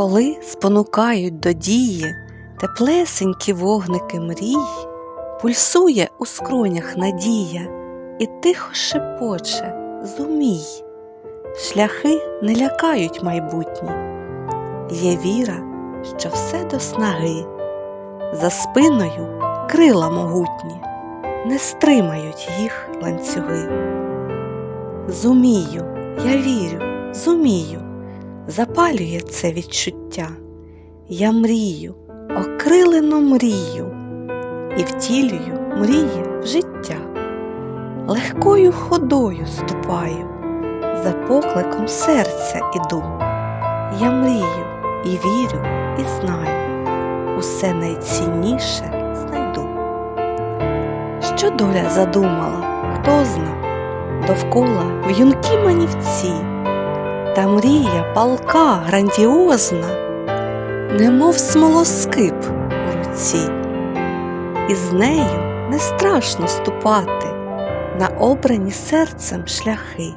Коли спонукають до дії теплесенькі вогники мрій, пульсує у скронях надія і тихо шепоче зумій. Шляхи не лякають майбутні, є віра, що все до снаги, за спиною крила могутні, не стримають їх ланцюги. Зумію, я вірю, зумію, запалює це відчуття. Я мрію, окрилено мрію і втілюю мрії в життя. Легкою ходою ступаю, за покликом серця іду. Я мрію і вірю, і знаю, усе найцінніше знайду. Що доля задумала, хто зна, довкола в'юнкі манівці, та мрія палка грандіозна, немов смолоскип у руці, і з нею не страшно ступати на обрані серцем шляхи,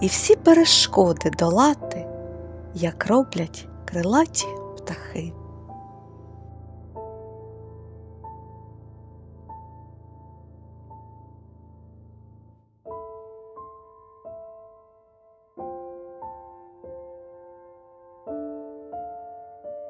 і всі перешкоди долати, як роблять крилаті птахи.